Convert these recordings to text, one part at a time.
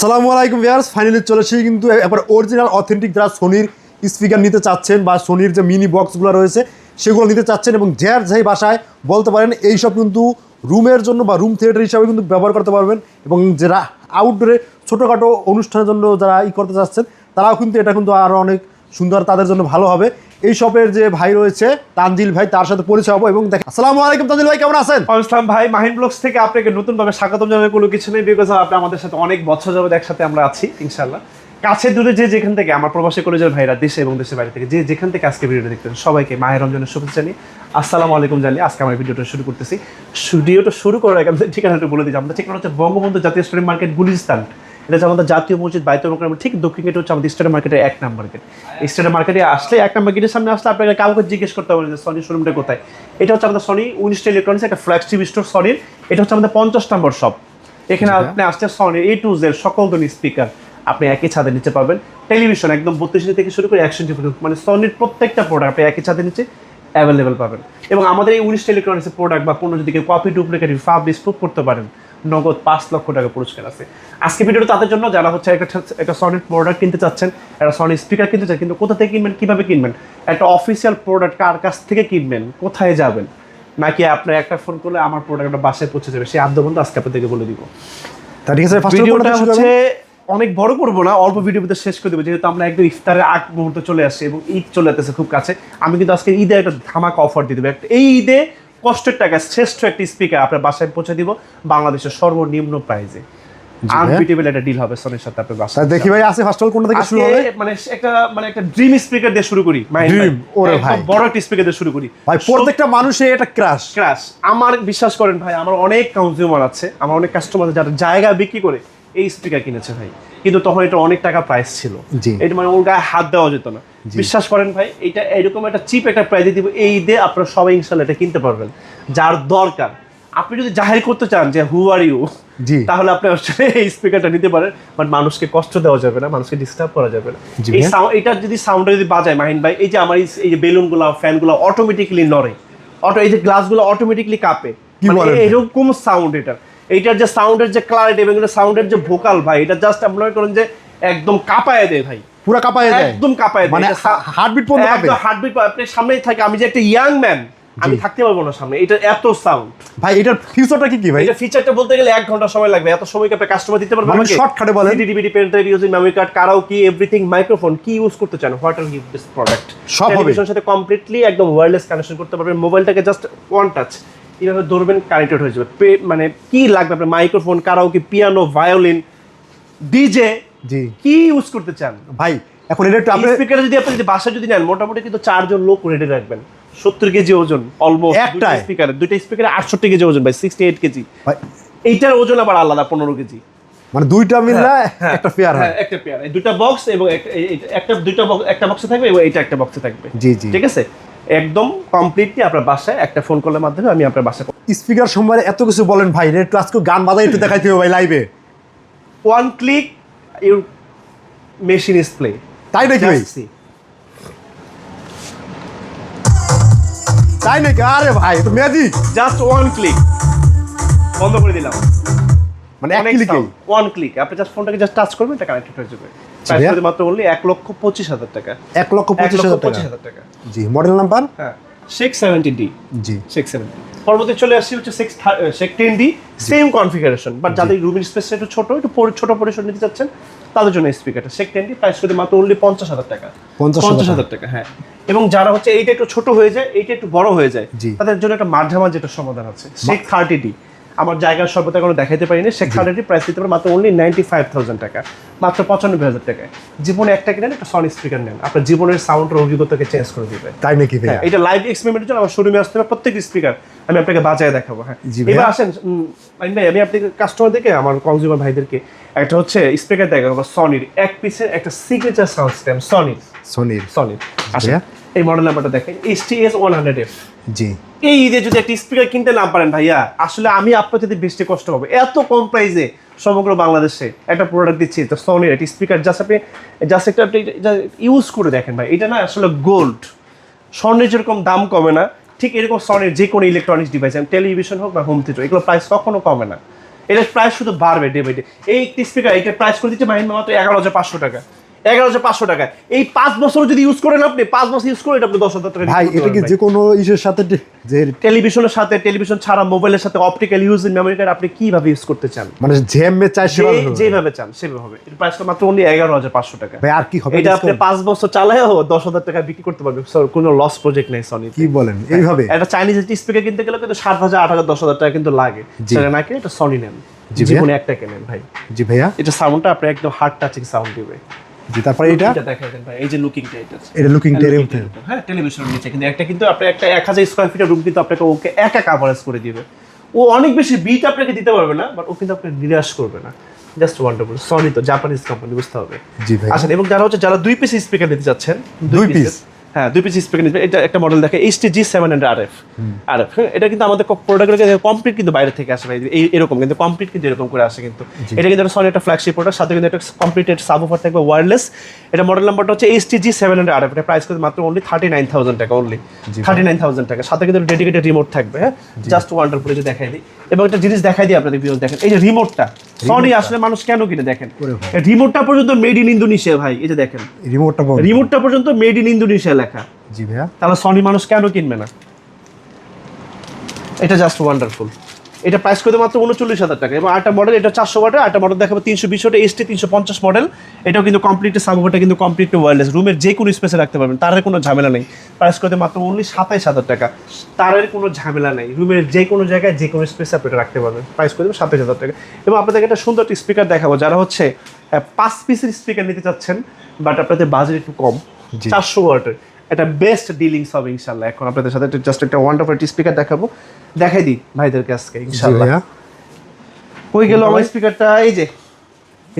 আসসালামু আলাইকুম viewers finally চলে এসেছি কিন্তু এবার অরিজিনাল অথেন্টিক যারা সোনির স্পিকার নিতে চাচ্ছেন বা সোনির যে মিনি বক্সগুলো রয়েছে, সেগুলো নিতে চাচ্ছেন এবং যার যেই বাসায় বলতে পারেন, এইসব কিন্তু রুমের জন্য বা রুম থিয়েটার হিসাবে কিন্তু ব্যবহার করতে পারবেন এবং যারা আউটডোরে ছোটোখাটো অনুষ্ঠানের জন্য যারা ই করতে চাচ্ছেন, তারাও কিন্তু এটা কিন্তু আরও অনেক সুন্দর, তাদের জন্য ভালো হবে। এই শপের যে ভাই রয়েছে, তানজিল ভাই, তার সাথে পরিচয় হব এবং দেখ আসসালামু আলাইকুম তানজিল ভাই, কেমন আছেন? ইসলাম ভাই, মাহিন ব্লগস থেকে আপনাকে নতুনভাবে স্বাগতম জানানোর কোনো কিছু নেই বিকজ আপনি আমাদের সাথে অনেক বছর যাবত একসাথে আমরা আছি ইনশাল্লাহ কাছে দূরে যে যেখান থেকে, আমার প্রবাসী কলেজের ভাইরা দেশে এবং দেশের বাইরে থেকে যে যেখান থেকে আজকে ভিডিওটা দেখতেন সবাইকে মায়ের রমজানের শুভেচ্ছা জানিয়ে আসসালামু আলাইকুম জানি আজকে আমার ভিডিওটা শুরু করতেছি। ভিডিওটা শুরু করার আগে আমাদের ঠিকানাটা বলে দিই, আমাদের ঠিকানা হচ্ছে বঙ্গবন্ধু জাতীয় স্টোরি মার্কেট গুলিস্তান। এটা হচ্ছে আমাদের জাতীয় মসজিদ বাইতুল মোকাররম ঠিক দক্ষিণ গেট হচ্ছে আমাদের স্টেডিয়াম মার্কেটের এক নাম্বার গেট। স্টেডিয়াম মার্কেটে আসলে এক নাম্বার গেটের সামনে আসলে আপনাকে কাউকে জিজ্ঞেস করতে হবে যে সনি শোরুমটা কোথায়। এটা হচ্ছে আমাদের সনি উনিশটা ইলেকট্রনিক্স একটা ফ্ল্যাগশিপ স্টোর সনির এটা হচ্ছে আমাদের পঞ্চাশ নম্বর শপ এখানে আপনি আসতে সনি এ টু জেড সকল ধরনের স্পিকার আপনি একই ছাদের নিচে পাবেন। টেলিভিশন একদম বত্রিশ থেকে শুরু করে একশো পর্যন্ত মানে সনির প্রত্যেকটা প্রোডাক্ট আপনি একই ছাদের নিচে অ্যাভেলেবেল পাবেন। এবং আমাদের এই উনিশটা ইলেকট্রনিক্সের প্রোডাক্ট বা পণ্য যদি কেউ কপি ডুপ্লিকেট ফাবিস প্রুফ করতে পারেন নগদ পাঁচ লক্ষ টাকা পুরস্কার আছে। আজকে ভিডিওটা তাদের জন্য যারা হচ্ছে একটা একটা সনির প্রোডাক্ট কিনতে চাচ্ছেন একটা সনি স্পিকার কিনতে চাচ্ছেন কিন্তু কোথা থেকে কিনবেন কীভাবে কিনবেন একটা অফিসিয়াল প্রোডাক্ট কার কাছ থেকে কিনবেন কোথায় যাবেন নাকি আপনার একটা ফোন করলে আমার প্রোডাক্টটা বাসায় পৌঁছে যাবে সেই আদ্য বন্ধু আজকে আপনাদেরকে বলে দিব। তা ঠিক আছে ভিডিওটা হচ্ছে অনেক বড় করব না অল্প ভিডিও ভিতরে শেষ করে দেবো যেহেতু আমরা একদম ইফতারের আগ মুহূর্তে চলে আসছি এবং ঈদ চলে আসতেছে খুব কাছে। আমি কিন্তু আজকে ঈদে একটা ধামাকা অফার দিয়ে দেবো। একটা এই ঈদে কষ্টের টাকা শ্রেষ্ঠ একটি স্পিকার আপনার বাসায় পৌঁছে দিব বাংলাদেশের সর্বনিম্ন প্রাইজে। আনবিটেবল একটা ডিল হবে সোনির সাথে আপনার বাসায় দেখি ভাই আছে ফার্স্ট অল কোনটা থেকে শুরু হবে মানে একটা মানে একটা ড্রিম স্পিকার দিয়ে শুরু করি ভাই। ওরে ভাই। বড় একটা স্পিকার দিয়ে শুরু করি ভাই প্রত্যেকটা মানুষের এটা ক্রাশ ক্রাশ আমার বিশ্বাস করেন ভাই আমার অনেক কনজিউমার আছে আমার অনেক কাস্টমার যারা জায়গা বিক্রি করে এই স্পিকার কিনেছে ভাই। কিন্তু তখন এটা অনেক টাকা প্রাইস ছিল। এটা মানে ওর গায়ে হাত দেওয়া যেত না। বিশ্বাস করেন ভাই এটা এরকম একটা চিপ একটা প্রাইজে দিব এই ঈদে আপনারা সবাই ইনশাল্লাহ এটা কিনতে পারবেন। যার দরকার। আপনি যদি জাহির করতে চান যে হু আর ইউ জি। তাহলে আপনি আসলে এই স্পিকারটা নিতে পারেন। বাট মানুষকে কষ্ট দেওয়া যাবে না মানুষকে ডিস্টার্ব করা যাবে না। এই সাউন্ড এটা যদি সাউন্ডটা যদি বাজায় মাহিন ভাই এই যে আমার এই- যে বেলুনগুলো ফ্যানগুলো অটোমেটিক্যালি নড়ে। অটো এই যে গ্লাসগুলো অটোমেটিক্যালি কাঁপে। মানে এরকম সাউন্ড এটা। এইটার যে সাউন্ডের যে ক্লারিটি এবং সাউন্ডের যে ভোকাল ভাই এটা জাস্ট আপনারা করেন যে একদম কাঁপায় দেয় ভাই। পুরো কাঁপায় যায় একদম কাঁপায় দেয়। মানে হার্টবিট পর্যন্ত একদম হার্টবিট আপনার সামনেই থাকে আমি যে একটা ইয়াং ম্যান আমি থাকতে পারব না সামনে। এটা এত সাউন্ড ভাই এটার ফিউচারটা কি কি ভাই? এটা ফিচারটা বলতে গেলে এক ঘণ্টা সময় লাগবে। এত সময় কি আপনি কাস্টমার দিতে পারবেন আমাকে? shortcut এ বলেন। CD DVD pen drive using memory card karaoke everything microphone কি ইউজ করতে চান? হোয়াট আর দিস প্রোডাক্ট সব হবে। সাথে কমপ্লিটলি একদম ওয়্যারলেস কানেকশন করতে পারবেন। মোবাইলটাকে জাস্ট ওয়ান টাচ এইভাবে ধরবেন কানেক্টেড হয়ে যাবে? মানে কি লাগবে আপনার microphone karaoke piano violin DJ জি। কি ইউজ করতে চান? ভাই এখন এটা একটু আপনি স্পিকার যদি আপনি যদি বাসা যদি নেন মোটামুটি কিন্তু চারজন লোক রেডি রাখবেন। সত্তর কেজি ওজন অলমোস্ট একটায়? স্পিকার দুইটা স্পিকারে আটষট্টি কেজি ওজন ভাই সিক্সটি এইট কেজি। ভাই। এইটার ওজন আবার আলাদা পনেরো কেজি। মানে দুইটা মিললে একটা পেয়ার হয়। হ্যাঁ একটা পেয়ার দুইটা বক্স এবং একটা- একটা দুইটা box- একটা বক্সে থাকবে এবং এটা একটা বক্সে থাকবে। জি, জি। ঠিক আছে? একদম কমপ্লিটলি আপনার বাসায় একটা ফোন কলের মাধ্যমে আমি আপনার বাসায় স্পিকার সম্বন্ধে এত কিছু বলেন ভাই একটু আজকে গান বাজাই একটু দেখাইতে হবে ভাই লাইভে one click your machine is play তাই নাকি ভাই? তাই নাকি? আরে ভাই তো ম্যাজিক জাস্ট ওয়ান ক্লিক বন্ধ করে দিলাম। মানে এক ক্লিকে ওয়ান ক্লিক আপনি জাস্ট ফোনটাকে জাস্ট টাচ করবেন এটা কানেক্টেড হয়ে যাবে। প্রাইস করে মাত্র বললি এক লক্ষ পঁচিশ হাজার টাকা। এক লক্ষ পঁচিশ হাজার টাকা। জি মডেল নাম্বার হ্যাঁ। Six seventy D G. Six seventy পরবর্তী চলে আসছি হচ্ছে six sec ten D same configuration but যাদের রুমের স্পেসটা একটু ছোট একটু ছোট পরিসর নিতে চাচ্ছেন তাদের জন্য স্পিকারটা সেক টেন ডি প্রাইস করে মাত্র অনলি পঞ্চাশ হাজার টাকা। 50,000 পঞ্চাশ হাজার টাকা। হ্যাঁ। এবং যারা হচ্ছে এইটা একটু ছোট হয়ে যায় এইটা একটু বড় হয়ে যায়। তাদের জন্য একটা মাঝামাঝি একটা সমাধান আছে। শেখ থার্টি ডি আমার জায়গার সর্বতা কোনো দেখাইতে পারিনি। থার্টি ডি প্রাইস দিতে পারে মাত্র অনলি নাইনটি ফাইভ থাউজেন্ড টাকা। মাত্র পঁচানব্বই হাজার টাকায় জীবনে একটা কিনেন একটা সনি স্পিকার নেন। আপনার জীবনের সাউন্ডের অভিজ্ঞতাকে চেঞ্জ করে দিবে। তাই নাকি হ্যাঁ এটা লাইভ এক্সপেরিমেন্টের জন্য আমার শোরুমে আসতে হবে। প্রত্যেক স্পিকার আমি আপনাকে বাজায় দেখাবো হ্যাঁ। এবার আসেন ভাই আমি আপনাকে কাস্টমারদেরকে আমার কনজিউমার ভাইদেরকে একটা হচ্ছে স্পিকার দেখাবো সনির এক পিসের একটা সিগনেচার সাউন্ড সিস্টেম সনির সোনির সনির। এই মডেল নাম্বারটা দেখেন H T S one hundred F G. এই ঈদে যদি একটা স্পিকার কিনতে না পারেন ভাইয়া, আসলে আমি আপনার যদি বেশি কষ্ট হবে এত কম প্রাইসে সমগ্র বাংলাদেশে একটা প্রোডাক্ট দিচ্ছি তো সনির একটা স্পিকার জাস্ট আপনি জাস্ট একটা আপনি ইউজ করে দেখেন ভাই। এটা না আসলে গোল্ড স্বর্ণের যেরকম দাম কমে না, ঠিক এরকম সনির যে কোনো ইলেকট্রনিক্স ডিভাইস টেলিভিশন হোক বা হোম থিয়েটার এগুলো প্রাইস কখনো কমে না। এটার প্রাইস শুধু বাড়বে ডে বাই ডে এই স্পিকার এটার প্রাইস করে দিচ্ছে মাহিন মাত্র এগারো হাজার পাঁচশো টাকা। এগারো হাজার পাঁচশো টাকা এই পাঁচ বছর যদি ইউজ করেন আপনি পাঁচ বছর ইউজ করে এটা আপনি দশ হাজার টাকা ভাই এটা কি যে কোনো ইসের সাথে যে টেলিভিশনের সাথে টেলিভিশন ছাড়া মোবাইলের সাথে অপটিক্যাল ইউজ মেমোরি কার্ড আপনি কীভাবে ইউজ করতে চান? মানে জেমে চাই সেভাবে যেভাবে চান সেভাবে হবে। এর প্রাইসটা মাত্র অনলি এগারো হাজার পাঁচশো টাকা। ভাই আর কি হবে? এটা আপনি পাঁচ বছর চালায়ও দশ হাজার টাকা বিক্রি করতে পারবেন। স্যার কোনো লস প্রজেক্ট নেই সনি কি বলেন? এইভাবে? একটা চাইনিজ স্পিকার কিনতে গেলে কিন্তু সাত হাজার আট হাজার দশ হাজার টাকা কিন্তু লাগে। সেটা না কিনে এটা সনি নেন। জীবনে একটা কেনেন ভাই। জি ভাইয়া। এটা সাউন্ডটা আপনি একদম হার্ড টাচিং সাউন্ড দিবে। জি তারপরে এটা এই যে লুকিংটা এটা হ্যাঁ টেলিভিশনের নিচে কিন্তু একটা কিন্তু আপনি একটা এক হাজার স্কোয়ার ফিটের রুম কিন্তু আপনাকে ওকে একা কাভারেজ করে দিবে। ও অনেক বেশি বিট আপনাকে দিতে পারবে না বাট ও কিন্তু আপনাকে নিরাশ করবে না। জাস্ট ওয়ান্ডারফুল সনি তো জাপানিজ কোম্পানি বুঝতে হবে। জি ভাই। আসেন এবং যারা হচ্ছে যারা দুই পিস স্পিকার নিতে চাচ্ছেন দুই piece? হ্যাঁ দুই পিস স্পিকার নিতে এটা একটা মডেল দেখে H T G seven hundred R F R F এটা কিন্তু আমাদের প্রোডাক্টগুলো কমপ্লিট কিন্তু বাইরে থেকে আসে ভাই। এই এরকম কিন্তু কমপ্লিট কিন্তু এরকম করে আসে কিন্তু। এটা কিন্তু সনি একটা ফ্ল্যাগশিপ প্রোডাক্ট সাথে কিন্তু একটা কমপ্লিটেড সাবওফার থাকবে ওয়্যারলেস এটা মডেল নাম্বারটা হচ্ছে H T G seven hundred R F এটা প্রাইস করে মাত্র অনলি থার্টি নাইন থাউজেন্ড টাকা অনলি থার্টি নাইন থাউজেন্ড টাকা। সাথে কিন্তু ডেডিকেটেড রিমোট থাকবে হ্যাঁ। জাস্ট ওয়ান্ডারফুল যে দেখাই দিই। এবং একটা জিনিস দেখাই দিই আপনাদের ভিডিও দেখেন। এই যে রিমোটটা সনি আসলে মানুষ কেন কিনে দেখেন? রিমোটটা পর্যন্ত মেড ইন ইন্দোনেশিয়া ভাই এই যে দেখেন। রিমোটটা পর্যন্ত রিমোটটা পর্যন্ত মেড ইন ইন্দোনেশিয়া লেখা। জি ভাইয়া। তাহলে সনি মানুষ কেন কিনবে না? এটা জাস্ট ওয়ান্ডারফুল এটা প্রাইস করতে মাত্র উনচল্লিশ হাজার টাকা। এবং আটটা মডেল এটা চারশো ওয়াটের আটটা মডেল দেখাবো তিনশো বিশ ওটা এসটি তিনশো পঞ্চাশ মডেল এটাও কিন্তু কমপ্লিট সাবওয়াটা কিন্তু কমপ্লিট ওয়ারলেস রুমের যে কোনো স্পেসে রাখতে পারবেন তারের কোনো ঝামেলা নেই। প্রাইস করতে মাত্র অনলি সাতাইশ হাজার টাকা। তারের কোনো ঝামেলা নেই রুমের যে কোনো জায়গায় যে কোনো স্পেসে আপনি এটা রাখতে পারবেন। প্রাইস করে দেবেন সাতাইশ হাজার টাকা। এবং আপনাদেরকে একটা সুন্দর একটা স্পিকার দেখাবো যারা হচ্ছে পাঁচ পিসের স্পিকার নিতে চাচ্ছেন বাট আপনাদের বাজেট একটু কম। চারশো ওয়াটের এটা বেস্ট ডিলিংস হবে ইনশাল্লাহ এখন আপনাদের সাথে জাস্ট একটা ওয়ান্ডারফুল স্পিকার দেখাবো। দেখাই দিই ভাইদেরকে আজকে ইনশাল্লাহ কই গেল আমার স্পিকারটা এই যে।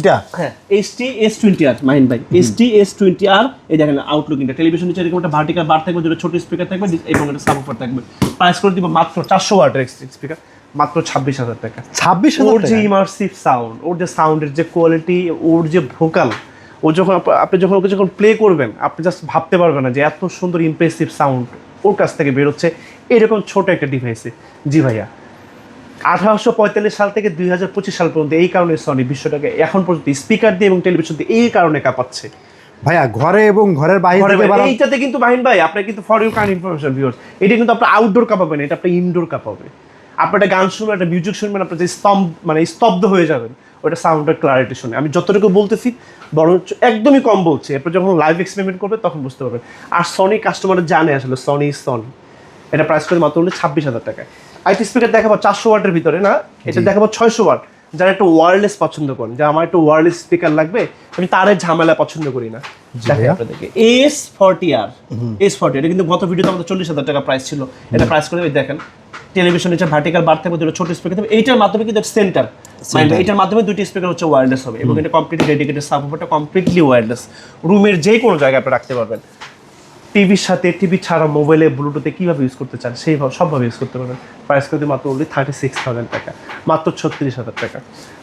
এটা? হ্যাঁ S T S twenty R mine ভাই। S T S twenty R এই দেখেন আউটলুক ইন্টা টেলিভিশন নিচে এরকম একটা ভার্টিকাল বার থাকবে যেটা ছোট স্পিকার থাকবে এবং একটা সাবওয়ার থাকবে। প্রাইস করে দিব মাত্র চারশো ওয়াটের স্পিকার মাত্র ছাব্বিশ হাজার টাকা। ছাব্বিশ ওর হাজার যে? ইমার্সিভ সাউন্ড ওর যে সাউন্ডের যে কোয়ালিটি ওর যে ভোকাল ও যখন আপনি যখন ওকে যখন প্লে করবেন আপনি জাস্ট ভাবতে পারবেন না যে এত সুন্দর ইমপ্রেসিভ সাউন্ড ওর কাছ থেকে বেরোচ্ছে। এরকম ছোট একটা ডিভাইসে জি ভাইয়া। আঠারোশো পঁয়তাল্লিশ সাল থেকে দুই হাজার পঁচিশ সাল পর্যন্ত এই কারণে সনি বিশ্বটাকে এখন পর্যন্ত স্পিকার দিয়ে এবং টেলিভিশন দিয়ে এই কারণে কাঁপাচ্ছে। ভাইয়া ঘরে এবং ঘরের বাইরে এইটাতে কিন্তু বাহিন ভাই আপনার কিন্তু for you kind information viewers এটা কিন্তু আপনার আউটডোর কাঁপাবে না এটা আপনার ইনডোর কাঁপাবে। আপনি একটা গান শুনবেন একটা মিউজিক শুনবেন আপনার যে স্তম্ভ মানে স্তব্ধ হয়ে যাবেন। ওটা সাউন্ডের ক্লারিটি শুনে। আমি যতটুকু বলতেছি বরঞ্চ একদমই কম বলছি। এরপর যখন লাইভ এক্সপেরিমেন্ট করবে তখন বুঝতে পারবেন আর সনি কাস্টমার জানে আসলে সনি সনি এটা প্রাইস করে মাত্র হলো ছাব্বিশ হাজার টাকায়। আইটি স্পিকার দেখাবো চারশো ওয়াটের ভিতরে না? এটা দেখাবো ছয়শো ওয়াট। যারা একটু ওয়ারলেস পছন্দ করেন যে আমার একটু ওয়ারলেস স্পিকার লাগবে আমি তারের ঝামেলা পছন্দ করি না। S forty R S forty এটা কিন্তু গত ভিডিওতে আমাদের চল্লিশ হাজার টাকা প্রাইস ছিল। এটা প্রাইস করে দেখেন টেলিভিশন নিচে ভার্টিক্যাল বার থাকবে দুটো ছোট স্পিকার থাকবে এইটার মাধ্যমে কিন্তু সেন্টার এটার মাধ্যমে দুটি স্পিকার হচ্ছে ওয়্যারলেস হবে এবং এটা কমপ্লিটলি ডেডিকেটেড সাবওয়ারটা কমপ্লিটলি ওয়্যারলেস রুমের যে কোনো জায়গায় আপনি রাখতে পারবেন। টিভির সাথে টিভি ছাড়া মোবাইলে ব্লুটুথে কীভাবে ইউজ করতে চান সেইভাবে সবভাবে ইউজ করতে পারবেন। প্রাইস করতে মাত্র অনলি থার্টি সিক্স থাউজেন্ড টাকা মাত্র ছত্রিশ হাজার টাকা।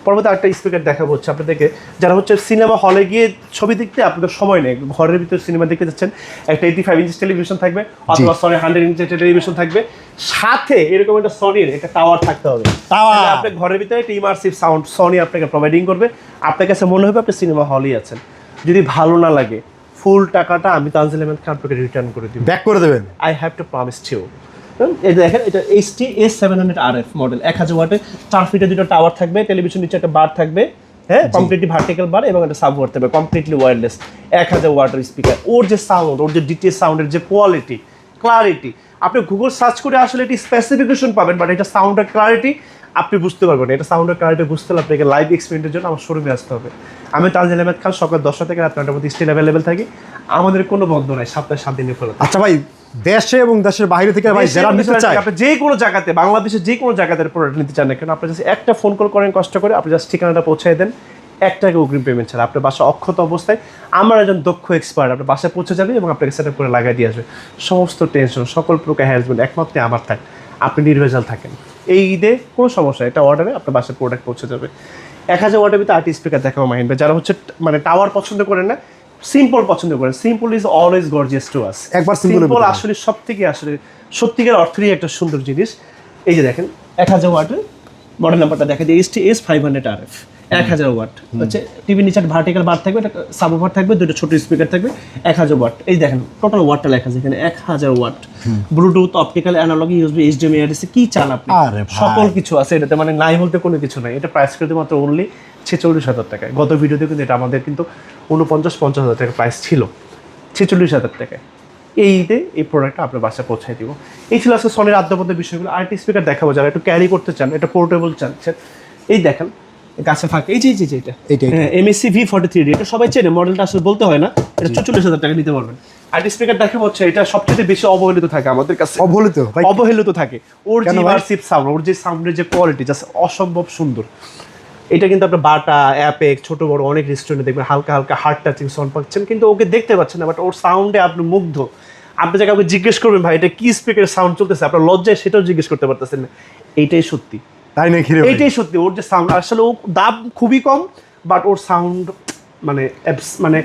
পরবর্তী আরেকটা স্পিকার দেখাবো হচ্ছে আপনাদেরকে যারা হচ্ছে সিনেমা হলে গিয়ে ছবি দেখতে আপনাদের সময় নেই ঘরের ভিতরে সিনেমা দেখতে যাচ্ছেন একটা এইটি ফাইভ ইঞ্চ টেলিভিশন থাকবে অথবা সনি হান্ড্রেড ইঞ্চের টেলিভিশন থাকবে। সাথে এরকম একটা সনির একটা টাওয়ার থাকতে হবে। টাওয়ার আপনার ঘরের ভিতরে একটা ইমার্সিভ সাউন্ড সনি আপনাকে প্রোভাইডিং করবে। আপনার কাছে মনে হবে আপনি সিনেমা হলেই আছেন। যদি ভালো না লাগে ফুল টাকাটা আমি তানজিল আহমেদ খান আপনাকে রিটার্ন করে দিব। ব্যাক করে দেবেন। I have to promise you এই দেখেন এটা H T S seven hundred R F model এক হাজার ওয়াটের চার ফিটের দুটো টাওয়ার থাকবে টেলিভিশন নিচে একটা বার থাকবে হ্যাঁ কমপ্লিটলি ভার্টিক্যাল বার এবং একটা সাব ওয়াট থাকবে কমপ্লিটলি ওয়্যারলেস এক হাজার ওয়াটের স্পিকার ওর যে সাউন্ড ওর যে ডিটেল সাউন্ডের যে কোয়ালিটি ক্লারিটি আপনি গুগল সার্চ করে আসলে এটি স্পেসিফিকেশন পাবেন বাট এটা সাউন্ডের ক্লারিটি আপনি বুঝতে পারবেন এটা সাউন্ডের ক্লারিটি বুঝতে হলে আপনাকে লাইভ এক্সপিরিয়েন্সের জন্য আমার শোরুমে আসতে হবে। আমি তানজিল আহমেদ খান সকাল দশটা থেকে রাত নটার মধ্যে স্টিল অ্যাভেলেবেল থাকি। আমাদের কোনো বন্ধ নাই সপ্তাহে সাত দিনে খোলা আচ্ছা ভাই দেশে এবং দেশের বাইরে থেকে ভাই যারা নিতে চায় আপনি যে কোনো জায়গাতে বাংলাদেশের যে কোনো জায়গাতে প্রোডাক্ট নিতে চান না কেন আপনি জাস্ট একটা ফোন কল করেন কষ্ট করে আপনি জাস্ট ঠিকানাটা পৌঁছে দেন। এক টাকা অগ্রিম পেমেন্ট ছাড়া। আপনার বাসা অক্ষত অবস্থায় আমার একজন দক্ষ এক্সপার্ট আপনার বাসায় পৌঁছে যাবে এবং আপনাকে সেট করে লাগাই দিয়ে আসবে। সমস্ত টেনশন সকল প্রকার হ্যারাসমেন্ট একমাত্র আমার থাক। আপনি নির্ভেজাল থাকেন। এই ঈদে কোনো সমস্যা এটা অর্ডারে আপনার বাসায় প্রোডাক্ট পৌঁছে যাবে। এক হাজার ওয়াটের ভিতরে আর্টি স্পিকার দেখাবো মাইন্ড যারা হচ্ছে মানে টাওয়ার পছন্দ করেন না সিম্পল পছন্দ করেন। Simple is always gorgeous to us একবার সিম্পল আসলে সব থেকে আসলে সত্যিকার অর্থেরই একটা সুন্দর জিনিস। এই যে দেখেন এক হাজার ওয়াটের মডেল নাম্বারটা দেখা যায় S T S five hundred R F এক হাজার ওয়াট হচ্ছে টিভির নিচে ভার্টিক্যাল বার থাকবে একটা সাবওয়ার থাকবে দুটো ছোট স্পিকার থাকবে এক হাজার ওয়াট এই দেখেন টোটাল ওয়াটটা লেখা আছে এখানে এক হাজার watt Bluetooth optical analog USB HDMI RAC কি চান আপনি? সকল কিছু আছে এটাতে মানে নাই বলতে কোনো কিছু নাই। এটা প্রাইস কিন্তু মাত্র অনলি ছেচল্লিশ হাজার টাকায়। গত ভিডিওতে কিন্তু এটা আমাদের কিন্তু উনপঞ্চাশ পঞ্চাশ হাজার টাকা প্রাইস ছিল। ছেচল্লিশ হাজার টাকায়। এই ঈদে এই প্রোডাক্টটা আপনার বাসায় পৌঁছায় দিব। এই ছিল আজকে সনের আদ্যপদ্য বিষয়গুলো। আরটি স্পিকার দেখাবো যারা একটু ক্যারি করতে চান এটা পোর্টেবল চান সে- এই দেখেন গাছে ফাঁকে। এই যে এই যে, এটা। এমএসসি ভি ফর্টি থ্রি এটা সবাই চেনে মডেলটা আসলে বলতে হয় না এটা চল্লিশ হাজার টাকা নিতে পারবেন। আরটি স্পিকার দেখা হচ্ছে এটা সবচেয়ে বেশি অবহেলিত থাকে আমাদের কাছে। অবহেলিত? অবহেলিত থাকে। ওর যে ইমার্সিভ সাউন্ড ওর যে সাউন্ডের যে কোয়ালিটি জাস্ট অসম্ভব সুন্দর। এটা কিন্তু আপনার বাটা অ্যাপেক ছোট বড় অনেক রেস্টুরেন্টে দেখবেন হালকা হালকা হার্ট টাচিং সাউন্ড পাচ্ছেন কিন্তু ওকে দেখতে পাচ্ছেন না বাট ওর সাউন্ডে আপনি মুগ্ধ। আপনি যাকে আপনি জিজ্ঞেস করবেন ভাই এটা কি স্পিকারের সাউন্ড চলতেছে? আপনার লজ্জায় সেটাও জিজ্ঞেস করতে পারতেছেন না। এইটাই সত্যি। তাই নাকি রে ভাই? এইটাই সত্যি ওর যে সাউন্ড আসলে ও দাম খুবই কম বাট ওর সাউন্ড মানে মানে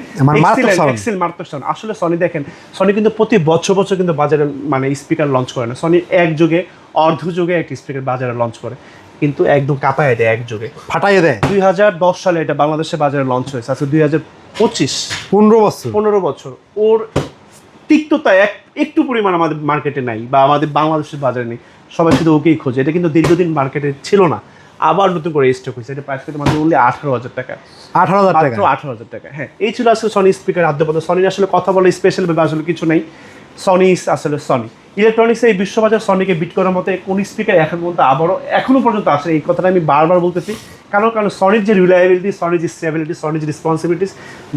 এক্সেল মারাত্মক sound। আসলে সনি দেখেন সনি কিন্তু প্রতি বছর বছর কিন্তু বাজারে মানে স্পিকার লঞ্চ করে না। সনি এক যুগে অর্ধ যুগে একটা স্পিকার বাজারে লঞ্চ করে কিন্তু একদম কাঁপায় দেয় এক যুগে। ফাটাইয়ে দেয়। দুই হাজার দশ সালে এটা বাংলাদেশের বাজারে লঞ্চ হয়েছে আজকে দুই হাজার পঁচিশ। পনেরো বছর। পনেরো বছর। ওর তিক্ততা এক একটু পরিমাণ আমাদের মার্কেটে নাই বা আমাদের বাংলাদেশের বাজারে নেই। সবাই শুধু ওকেই খোঁজে। এটা কিন্তু দীর্ঘদিন মার্কেটে ছিল না। আবার নতুন করে স্টক হয়েছে। এটা প্রাইস কিন্তু মাত্র only আঠারো হাজার টাকা। আঠারো হাজার টাকা? আঠারো হাজার টাকা। হ্যাঁ এই ছিল আসলে সনি স্পিকার আদ্যপদ সনি আসলে কথা বলে স্পেশাল ভাবে আসলে কিছু নেই। সনি আসলে সনি ইলেকট্রনিক্স এই বিশ্ববাজার সনিকে বিট করার মতো কোন স্পিকার এখন পর্যন্ত আবারও এখনও পর্যন্ত আসে এই কথাটা আমি বারবার বলতেছি। কারণ কারণ সনির যে রিলায়েবিলিটি সনির যে স্টেবিলিটি সনির যে রেসপন্সিবিলিটিস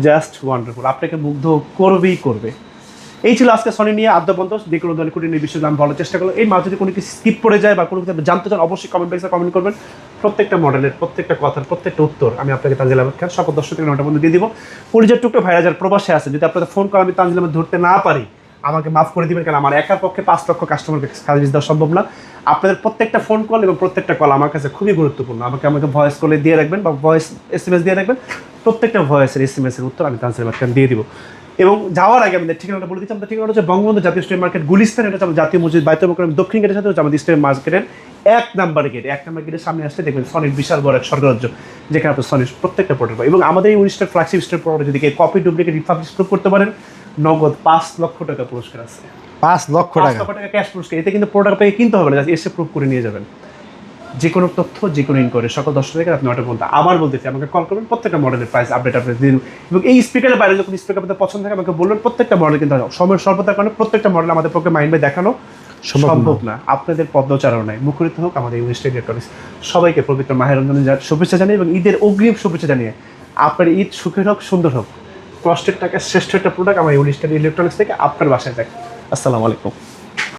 জাস্ট ওয়ান্ডারফুল আপনাকে মুগ্ধ করবেই করবে। এই ছিল আজকে সনি নিয়ে আদ্যপন্ত যে কোনো ধরনের কুটির বিষয়ে আমি বলার চেষ্টা করলাম এই মাঝে যদি কোনো কিছু স্কিপ করে যায় বা কোনো কিছু জানতে চান, অবশ্যই কমেন্ট বক্সে কমেন্ট করবেন। প্রত্যেকটা মডেলের প্রত্যেকটা কথার প্রত্যেকটা উত্তর আমি আপনাকে তানজিল আহমেদ সকল দর্শকের নটা মধ্যে দিয়ে দিব। পরিচয় টুকটো ভাইরা যার প্রবাসে আছে। যদি আপনাদের ফোন করে আমি তানজিল ধরতে না পারি, আমাকে মাফ করে দিবেন, কারণ আমার একার পক্ষে পাঁচ লক্ষ কাস্টমারকে সার্ভিস দেওয়া সম্ভব না। আপনাদের প্রত্যেকটা ফোন কল এবং প্রত্যেকটা কল আমার কাছে খুবই গুরুত্বপূর্ণ। আমাকে আমাকে ভয়েস কলে দিয়ে রাখবেন বা ভয়েস এস এম এস দিয়ে রাখবেন। প্রত্যেকটা ভয়েসের এস এম এস এর উত্তর আমি তানজিল দিয়ে দিব। এবং যাওয়ার আগে আমাদের ঠিকানাটা বলে দিচ্ছি আমাদের ঠিকানা হচ্ছে বঙ্গবন্ধু জাতীয় স্টেট মার্কেট গুলিস্তান এটা হচ্ছে জাতীয় মসজিদ বাইতুল মোকাররম দক্ষিণ গেটের সাথে হচ্ছে আমাদের স্টেট মার্কেটের এক নাম্বার গেট এক নাম্বার গেটের সামনে আসতে দেখবেন সনির বিশাল বড় এক স্বর্গরাজ্য যেখানে আপনার সনির প্রত্যেকটা প্রোডাক্ট পাবেন। এবং আমাদের এই উনিশটা ফ্ল্যাগশিপ স্টেট প্রোডাক্ট যদি কপি ডুপ্লিকেট রিফাবিশ করতে পারেন নগদ পাঁচ লক্ষ টাকা পুরস্কার আছে। পাঁচ লক্ষ টাকা। ক্যাশ পুরস্কার এতে কিন্তু প্রোডাক্ট আপনাকে কিনতে হবে না এসে প্রুভ করে নিয়ে যাবেন। যে কোনো তথ্য যে কোনো ইনকোয়ারি সকল দশটা থেকে আপনি অর্ডার বলতে আবার বলতেছি আমাকে কল করবেন প্রত্যেকটা মডেলের প্রাইস আপডেট আপনি দিন এবং এই স্পিকারের বাইরে যখন স্পিকার আপনাদের পছন্দ থাকে আমাকে বলবেন প্রত্যেকটা মডেল কিন্তু সময়ের স্বল্পতার কারণে প্রত্যেকটা মডেল আমাদের পক্ষে মাইন্ড বাই দেখানো সম্ভব না। আপনাদের পদ্মচারণায় মুখরিত হোক আমাদের ইউনিস্ট ইলেকট্রনিক্স সবাইকে পবিত্র মাহের রমজানের যা- শুভেচ্ছা জানিয়ে এবং ঈদের অগ্রিম শুভেচ্ছা জানিয়ে আপনার ঈদ সুখের হোক সুন্দর হোক। কষ্টের টাকা শ্রেষ্ঠ একটা প্রোডাক্ট আমার ইউনিস্ট ইলেকট্রনিক্স থেকে আপনার বাসায় যাক আসসালামু আলাইকুম।